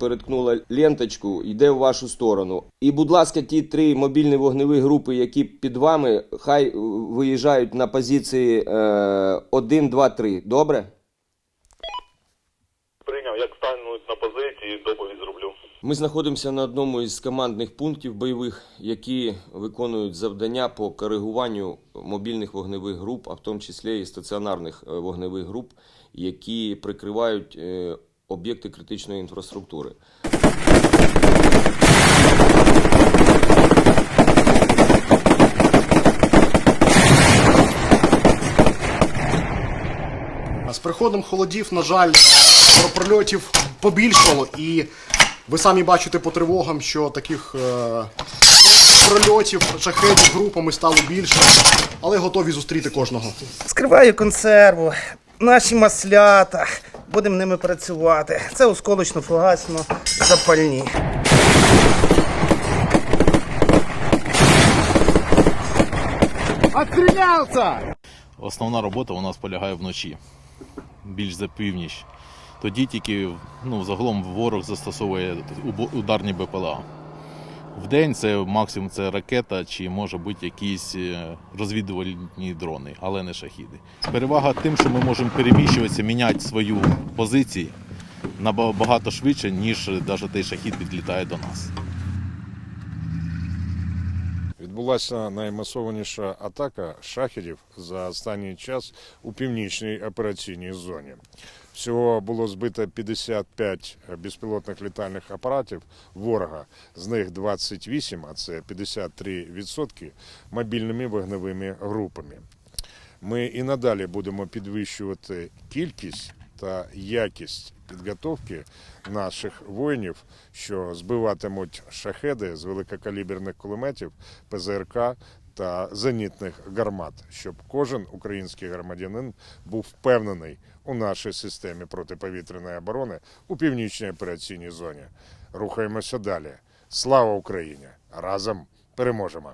переткнула ленточку, йде в вашу сторону. І, будь ласка, ті три мобільні вогневі групи, які під вами, хай виїжджають на позиції е, 1, 2, 3. Добре? Прийняв, як стануть на позиції, доповідь зроблю. Ми знаходимося на одному із командних пунктів бойових, які виконують завдання по коригуванню мобільних вогневих груп, а в тому числі і стаціонарних е, вогневих груп, які прикривають е, об'єкти критичної інфраструктури. З приходом холодів, на жаль, прольотів побільшало, і ви самі бачите по тривогам, що таких е, прольотів, шахетів групами стало більше, але готові зустріти кожного. Скриваю консерву, наші маслята. Будемо ними працювати. Це осколочно-фугасно запальні. Основна робота у нас полягає вночі, більш за північ. Тоді тільки ну, загалом ворог застосовує ударні БПЛА. Вдень це максимум це ракета чи може бути якісь е, розвідувальні дрони, але не шахіди. Перевага тим, що ми можемо переміщуватися, міняти свою позицію набагато швидше, ніж навіть той шахід підлітає до нас. Відбулася наймасованіша атака шахедів за останній час у північній операційній зоні. Всього було збито 55 безпілотних літальних апаратів ворога, з них 28, а це 53% мобільними вогневими групами. Ми і надалі будемо підвищувати кількість та якість підготовки наших воїнів, що збиватимуть шахеди з великокаліберних кулеметів, ПЗРК та зенітних гармат, щоб кожен український громадянин був впевнений у нашій системі протиповітряної оборони у північній операційній зоні. Рухаємося далі. Слава Україні! Разом переможемо!